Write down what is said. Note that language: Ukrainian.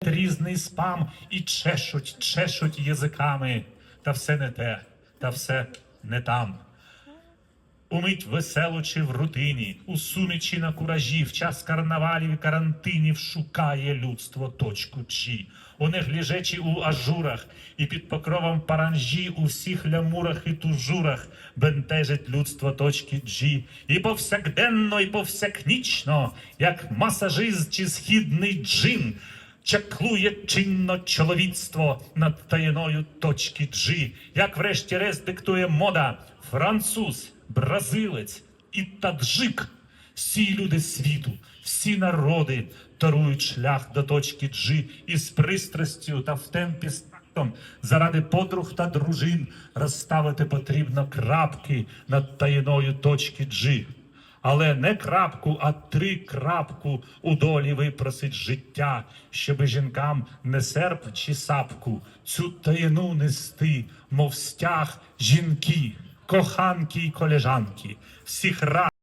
різний спам і чешуть, чешуть язиками. Та все не те, та все не там. Умить весело чи в рутині, у сумічі на куражі, в час карнавалів і карантинів шукає людство точку G. У негліжечі у ажурах і під покровом паранжі у всіх лямурах і тужурах бентежить людство точки G. І повсякденно, і повсякнічно, як масажист чи східний джин, чаклує чинно чоловіцтво над таїною точки G, як врешті-решт диктує мода, француз, бразилець і таджик. Всі люди світу, всі народи тарують шлях до точки G і з пристрастю та в темпі з тактом заради подруг та дружин розставити потрібно крапки над таїною точки G. Але не крапку, а три крапку у долі випросить життя, щоби жінкам не серп чи сапку, цю таїну нести, мов стяг жінки, коханки й колежанки, всіх раз.